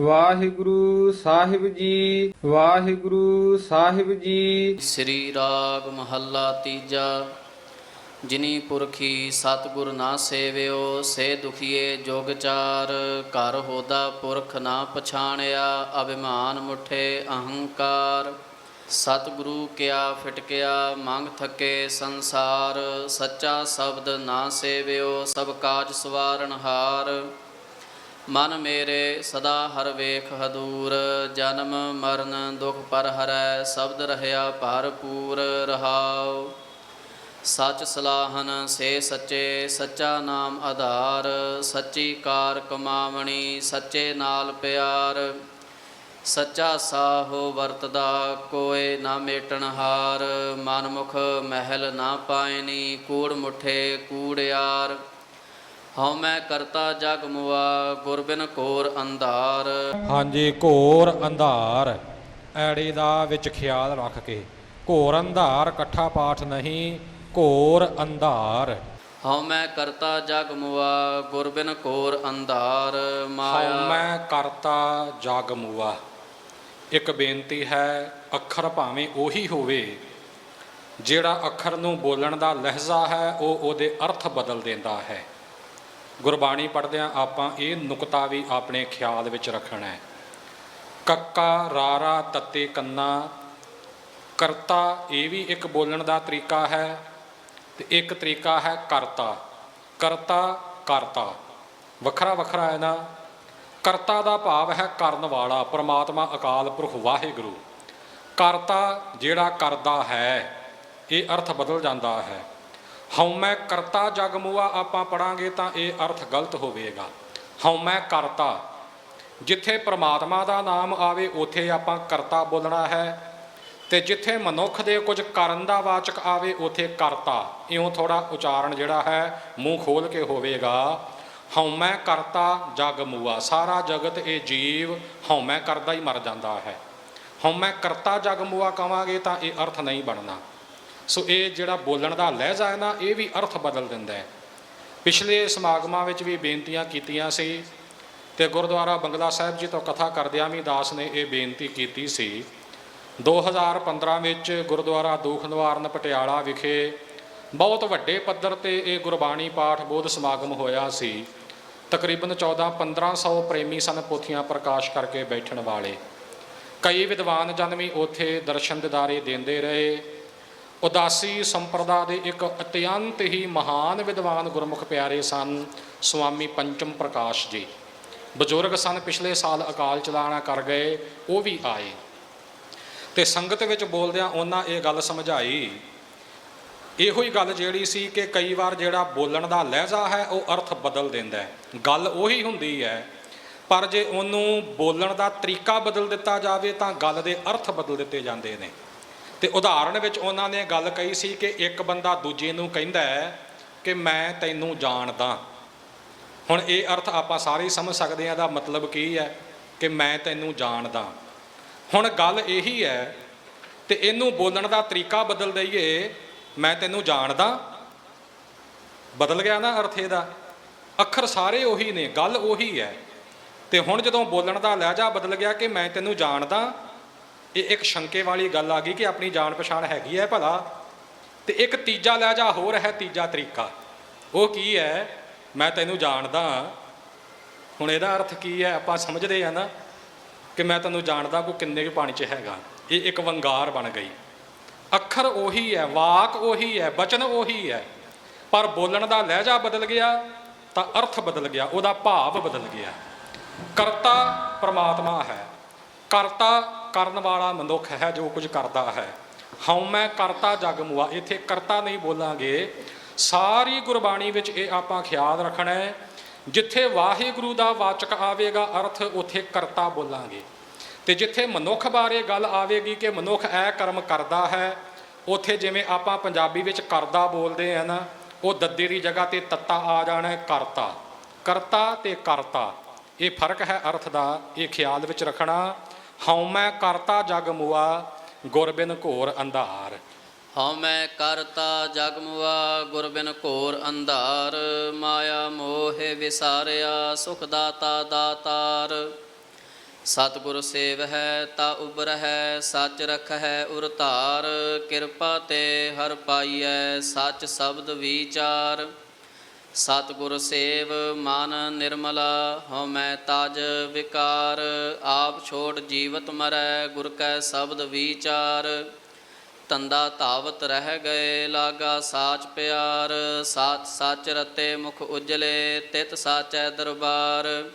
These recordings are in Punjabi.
ਵਾਹਿਗੁਰੂ ਸਾਹਿਬ ਜੀ, ਵਾਹਿਗੁਰੂ ਸਾਹਿਬ ਜੀ। ਸ੍ਰੀ ਰਾਗ ਮਹੱਲਾ ਤੀਜਾ, ਜਿਨੀ ਪੁਰਖੀ ਸਤਿਗੁਰ ਨਾ ਸੇਵਿਓ, ਸੇ ਦੁਖੀਏ ਜੋਗ ਘਰ ਹੋਦਾ ਪੁਰਖ ਨਾ ਪਛਾਣਿਆ, ਅਭਿਮਾਨ ਮੁਠੇ ਅਹੰਕਾਰ। ਸਤਿਗੁਰੂ ਕਿਆ ਫਿਟਕਿਆ, ਮੰਗ ਥਕੇ ਸੰਸਾਰ। ਸੱਚਾ ਸ਼ਬਦ ਨਾ ਸੇਵਿਓ, ਸਭ ਕਾਜ ਸਵਾਰਨ ਹਾਰ। ਮਨ ਮੇਰੇ ਸਦਾ ਹਰ ਵੇਖ ਹਦੂਰ, ਜਨਮ ਮਰਨ ਦੁਖ ਪਰ ਹਰੈ, ਸ਼ਬਦ ਰਹਿਆ ਭਰਪੂਰ ਰਹਾਉ। ਸਚ ਸਲਾਹਨ ਸੇ ਸੱਚੇ, ਸੱਚਾ ਨਾਮ ਆਧਾਰ, ਸੱਚੀ ਕਾਰ ਕਮਾਵਣੀ, ਸੱਚੇ ਨਾਲ ਪਿਆਰ। ਸੱਚਾ ਸਾਹੋ ਵਰਤਦਾ, ਕੋਏ ਨਾ ਮੇਟਣ ਹਾਰ। ਮਨ ਮਹਿਲ ਨਾ ਪਾਇਨੀ, ਕੂੜ ਮੁਠੇ ਕੂੜਿਆਰ ਹਉ ਮੈਂ ਕਰਤਾ ਜਗ ਮੁਆ ਗੁਰਬਿਨ ਕੋਰ ਅੰਧਾਰ। ਹਾਂਜੀ ਘੋਰ ਅੰਧਾਰ ਐੜੀ ਦਾ ਵਿੱਚ ਖਿਆਲ ਰੱਖ ਕੇ। ਘੋਰ ਅੰਧਾਰ ਇਕੱਠਾ ਪਾਠ ਨਹੀਂ ਘੋਰ ਅੰਧਾਰ। ਹਉ ਮੈਂ ਕਰਤਾ ਜਗ ਮੁਆ ਗੁਰਬਿਨ ਕੋਰ ਅੰਧਾਰ। ਮਾਇਆ ਹਉਮੈ ਕਰਤਾ ਜਗ ਮੂਆ। ਇੱਕ ਬੇਨਤੀ ਹੈ ਅੱਖਰ ਭਾਵੇਂ ਉਹੀ ਹੋਵੇ ਜਿਹੜਾ ਅੱਖਰ ਨੂੰ ਬੋਲਣ ਦਾ ਲਹਿਜ਼ਾ ਹੈ ਉਹ ਉਹਦੇ ਅਰਥ ਬਦਲ ਦਿੰਦਾ ਹੈ। ਗੁਰਬਾਣੀ ਪੜ੍ਹਦਿਆਂ ਆਪਾਂ ਇਹ ਨੁਕਤਾ ਵੀ ਆਪਣੇ ਖਿਆਲ ਵਿੱਚ ਰੱਖਣਾ ਹੈ। ਕੱਕਾ, ਰਾਰਾ, ਤੱਤੇ, ਕੰਨਾ, ਕਰਤਾ, ਇਹ ਵੀ ਇੱਕ ਬੋਲਣ ਦਾ ਤਰੀਕਾ ਹੈ ਤੇ ਇੱਕ ਤਰੀਕਾ ਹੈ ਕਰਤਾ। ਕਰਤਾ ਕਰਤਾ। ਵੱਖਰਾ ਵੱਖਰਾ ਹੈ ਨਾ। ਕਰਤਾ ਦਾ ਭਾਵ ਹੈ ਕਰਨ ਵਾਲਾ, ਪ੍ਰਮਾਤਮਾ ਅਕਾਲ ਪੁਰਖ ਵਾਹਿਗੁਰੂ। ਕਰਤਾ ਜਿਹੜਾ ਕਰਦਾ ਹੈ, ਇਹ ਅਰਥ ਬਦਲ ਜਾਂਦਾ ਹੈ। ਹਉਮੈ ਕਰਤਾ ਜਗ ਮੂਆ, ਆਪਾਂ ਪੜਾਂਗੇ ਤਾਂ ਇਹ ਅਰਥ ਗਲਤ ਹੋਵੇਗਾ। ਹਉਮੈ ਕਰਤਾ, ਜਿੱਥੇ ਪ੍ਰਮਾਤਮਾ ਦਾ ਨਾਮ ਆਵੇ, ਉਥੇ ਆਪਾਂ ਕਰਤਾ ਬੋਲਣਾ ਹੈ। ਤੇ ਜਿੱਥੇ ਮਨੁੱਖ ਦੇ ਕੁਝ ਕਰਨ ਦਾ ਵਾਚਕ ਆਵੇ, ਉਥੇ ਕਰਤਾ। ਇਉਂ ਥੋੜਾ ਉਚਾਰਨ ਜਿਹੜਾ ਹੈ, ਮੂੰਹ ਖੋਲ ਕੇ ਹੋਵੇਗਾ। ਹਉਮੈ ਕਰਤਾ ਜਗ ਮੂਆ, ਸਾਰਾ ਜਗਤ ਇਹ ਜੀਵ ਹਉਮੈ ਕਰਦਾ ਹੀ ਮਰ ਜਾਂਦਾ ਹੈ। ਹਉਮੈ ਕਰਤਾ ਜਗ ਮੂਆ ਕਵਾਂਗੇ ਤਾਂ ਇਹ ਅਰਥ ਨਹੀਂ ਬਣਨਾ। ਸੋ ਇਹ ਜਿਹੜਾ ਬੋਲਣ ਦਾ ਲਹਿਜ਼ਾ ਹੈ ਨਾ, ਇਹ ਵੀ ਅਰਥ ਬਦਲ ਦਿੰਦਾ ਹੈ। ਪਿਛਲੇ ਸਮਾਗਮਾਂ ਵਿੱਚ ਵੀ ਬੇਨਤੀਆਂ ਕੀਤੀਆਂ ਸੀ ਤੇ ਗੁਰਦੁਆਰਾ ਬੰਗਲਾ ਸਾਹਿਬ ਜੀ ਤੋਂ ਕਥਾ ਕਰਦਿਆਂ ਵੀ ਦਾਸ ਨੇ ਇਹ ਬੇਨਤੀ ਕੀਤੀ ਸੀ। 2015 ਵਿੱਚ ਗੁਰਦੁਆਰਾ ਦੂਖ ਨਿਵਾਰਨ ਪਟਿਆਲਾ ਵਿਖੇ ਬਹੁਤ ਵੱਡੇ ਪੱਧਰ ਤੇ ਇਹ ਗੁਰਬਾਣੀ ਪਾਠ ਬੋਧ ਸਮਾਗਮ ਹੋਇਆ ਸੀ। ਤਕਰੀਬਨ 14-1500 ਪ੍ਰੇਮੀ ਸਨ ਪੋਥੀਆਂ ਪ੍ਰਕਾਸ਼ ਕਰਕੇ ਬੈਠਣ ਵਾਲੇ। ਕਈ ਵਿਦਵਾਨ ਜਨ ਵੀ ਉਥੇ ਦਰਸ਼ਨ ਦਿਦਾਰੇ ਦਿੰਦੇ ਰਹੇ। ਉਦਾਸੀ ਸੰਪਰਦਾ ਦੇ ਇੱਕ ਅਤਿਅੰਤ ਹੀ ਮਹਾਨ ਵਿਦਵਾਨ ਗੁਰਮੁਖ ਪਿਆਰੇ ਸਨ, ਸੁਆਮੀ ਪੰਚਮ ਪ੍ਰਕਾਸ਼ ਜੀ। ਬਜ਼ੁਰਗ ਸਨ, ਪਿਛਲੇ ਸਾਲ ਅਕਾਲ ਚਲਾਣਾ ਕਰ ਗਏ, ਉਹ ਵੀ ਆਏ। ਤੇ ਸੰਗਤ ਵਿੱਚ ਬੋਲਦਿਆਂ ਉਹਨਾਂ ਇਹ ਗੱਲ ਸਮਝਾਈ, ਇਹੋ ਹੀ ਗੱਲ ਜਿਹੜੀ ਸੀ ਕਿ ਕਈ ਵਾਰ ਜਿਹੜਾ ਬੋਲਣ ਦਾ ਲਹਿਜ਼ਾ ਹੈ, ਉਹ ਅਰਥ ਬਦਲ ਦਿੰਦਾ ਹੈ। ਗੱਲ ਉਹੀ ਹੁੰਦੀ ਹੈ, ਪਰ ਜੇ ਉਹਨੂੰ ਬੋਲਣ ਦਾ ਤਰੀਕਾ ਬਦਲ ਦਿੱਤਾ ਜਾਵੇ, ਤਾਂ ਗੱਲ ਦੇ ਅਰਥ ਬਦਲ ਦਿੱਤੇ ਜਾਂਦੇ ਨੇ। ਤੇ ਉਦਾਹਰਣ ਵਿੱਚ ਉਹਨਾਂ ਨੇ ਗੱਲ ਕਹੀ ਸੀ ਕਿ ਇੱਕ ਬੰਦਾ ਦੂਜੇ ਨੂੰ ਕਹਿੰਦਾ ਹੈ ਕਿ ਮੈਂ ਤੈਨੂੰ ਜਾਣਦਾ। ਹੁਣ ਇਹ ਅਰਥ ਆਪਾਂ ਸਾਰੇ ਸਮਝ ਸਕਦੇ ਹਾਂ ਦਾ ਮਤਲਬ ਕੀ ਹੈ ਕਿ ਮੈਂ ਤੈਨੂੰ ਜਾਣਦਾ। ਹੁਣ ਗੱਲ ਇਹੀ ਹੈ ਤੇ ਇਹਨੂੰ ਬੋਲਣ ਦਾ ਤਰੀਕਾ ਬਦਲ ਦਈਏ, ਮੈਂ ਤੈਨੂੰ ਜਾਣਦਾ। ਬਦਲ ਗਿਆ ਨਾ ਅਰਥ ਇਹਦਾ। ਅੱਖਰ ਸਾਰੇ ਉਹੀ ਨੇ, ਗੱਲ ਉਹੀ ਹੈ। ਤੇ ਹੁਣ ਜਦੋਂ ਬੋਲਣ ਦਾ ਲਹਿਜਾ ਬਦਲ ਗਿਆ ਕਿ ਮੈਂ ਤੈਨੂੰ ਜਾਣਦਾ ਇਹ ਇੱਕ ਸ਼ੰਕੇ ਵਾਲੀ ਗੱਲ ਆ ਗਈ ਕਿ ਆਪਣੀ ਜਾਣ ਪਛਾਣ ਹੈਗੀ ਹੈ ਭਲਾ। ਤੇ ਇੱਕ ਤੀਜਾ ਲਹਿਜਾ ਹੋਰ ਹੈ, ਤੀਜਾ ਤਰੀਕਾ। ਉਹ ਕੀ ਹੈ? ਮੈਂ ਤੈਨੂੰ ਜਾਣਦਾ ਹੁਣ ਇਹਦਾ ਅਰਥ ਕੀ ਹੈ? ਆਪਾਂ ਸਮਝਦੇ ਆ ਨਾ ਕਿ ਮੈਂ ਤੈਨੂੰ ਜਾਣਦਾ ਕੋ ਕਿੰਨੇ ਕੁ ਪਾਣੀ 'ਚ ਹੈਗਾ। ਇਹ ਇੱਕ ਵੰਗਾਰ ਬਣ ਗਈ। ਅੱਖਰ ਉਹੀ ਹੈ, ਵਾਕ ਉਹੀ ਹੈ, ਬਚਨ ਉਹੀ ਹੈ। ਪਰ ਬੋਲਣ ਦਾ ਲਹਿਜਾ ਬਦਲ ਗਿਆ, ਤਾਂ ਅਰਥ ਬਦਲ ਗਿਆ, ਉਹਦਾ ਭਾਵ ਬਦਲ ਗਿਆ। ਕਰਤਾ ਪ੍ਰਮਾਤਮਾ ਹੈ। ਕਰਤਾ ਕਰਨ ਵਾਲਾ ਮਨੁੱਖ ਹੈ ਜੋ ਕੁਝ ਕਰਦਾ ਹੈ। ਹਉ ਮੈਂ ਕਰਤਾ ਜਗ ਮੁਆ। ਇੱਥੇ ਕਰਤਾ ਨਹੀਂ ਬੋਲਾਂਗੇ। ਸਾਰੀ ਗੁਰਬਾਣੀ ਵਿੱਚ ਇਹ ਆਪਾਂ ਖਿਆਲ ਰੱਖਣਾ ਹੈ। ਜਿੱਥੇ ਵਾਹਿਗੁਰੂ ਦਾ ਵਾਚਕ ਆਵੇਗਾ, ਅਰਥ ਉਥੇ ਕਰਤਾ ਬੋਲਾਂਗੇ। ਤੇ ਜਿੱਥੇ ਮਨੁੱਖ ਬਾਰੇ ਗੱਲ ਆਵੇਗੀ ਕਿ ਮਨੁੱਖ ਇਹ ਕਰਮ ਕਰਦਾ ਹੈ, ਉਥੇ ਜਿਵੇਂ ਆਪਾਂ ਪੰਜਾਬੀ ਵਿੱਚ ਕਰਦਾ ਬੋਲਦੇ ਆ ਨਾ, ਉਹ ਦੱਦੇ ਦੀ ਜਗ੍ਹਾ ਤੇ ਤੱਤਾ ਆ ਜਾਣਾ ਕਰਤਾ। ਕਰਤਾ ਤੇ ਕਰਤਾ। ਇਹ ਫ਼ਰਕ ਹੈ ਅਰਥ ਦਾ, ਇਹ ਖਿਆਲ ਵਿੱਚ ਰੱਖਣਾ। ਹਉ ਮੈਂ ਕਰਤਾ ਜਗ ਮੁਆ, ਗੁਰਬਿਨ ਘੋਰ ਅੰਧਾਰ। ਹਉ ਮੈਂ ਕਰਤਾ ਜਗ ਮੁਆ, ਗੁਰਬਿਨ ਘੋਰ ਅੰਧਾਰ। ਮਾਇਆ ਮੋਹ ਵਿਸਾਰਿਆ, ਸੁਖ ਦਾਤਾ ਦਾਤਾਰ। ਸਤਿਗੁਰ ਸੇਵ ਹੈ ਤਾ ਉਬਰ ਹੈ ਸੱਚ ਰਖ ਹੈ ਉਰਤਾਰ। ਕਿਰਪਾ ਤੇ ਹਰ ਪਾਈਐ, ਸੱਚ ਸ਼ਬਦ ਵਿਚਾਰ। ਸਤਿਗੁਰ ਸੇਵ ਮਨ ਨਿਰਮਲਾ, ਹਉ ਮੈਂ ਤਜ ਵਿਕਾਰ। ਆਪ ਛੋੜ ਜੀਵਤ ਮਰੈ, ਗੁਰ ਕੈ ਸ਼ਬਦ ਵਿਚਾਰ। ਤੰਦਾ ਧਾਵਤ ਰਹਿ ਗਏ, ਲਾਗਾ ਸਾਚ ਪਿਆਰ। ਸਾਚ ਸੱਚ ਰਤੇ ਮੁਖ ਉਜਲੇ, ਤਿਤ ਸਾਚੈ ਦਰਬਾਰ।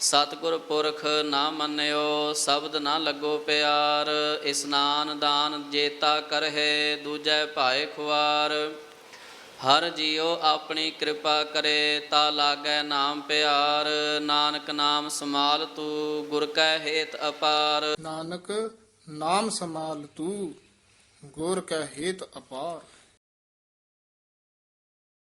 ਸਤਿਗੁਰ ਪੁਰਖ ਨਾ ਮੰਨਿਓ, ਸ਼ਬਦ ਨਾ ਲੱਗੋ ਪਿਆਰ। ਇਸਨਾਨ ਦਾਨ ਜੇਤਾ ਕਰਹਿ, ਦੂਜੈ ਭਾਏ ਖੁਆਰ। ਹਰ ਜੀਉ ਆਪਣੀ ਕਿਰਪਾ ਕਰੇ, ਤਾ ਲਾਗੈ ਨਾਮ ਪਿਆਰ। ਨਾਨਕ ਨਾਮ ਸਮਾਲ ਤੂ, ਗੁਰ ਕੈ ਹੇਤ ਅਪਾਰ। ਨਾਨਕ ਨਾਮ ਸਮਾਲ ਤੂੰ, ਗੁਰ ਕੈ ਹੇਤ ਅਪਾਰ।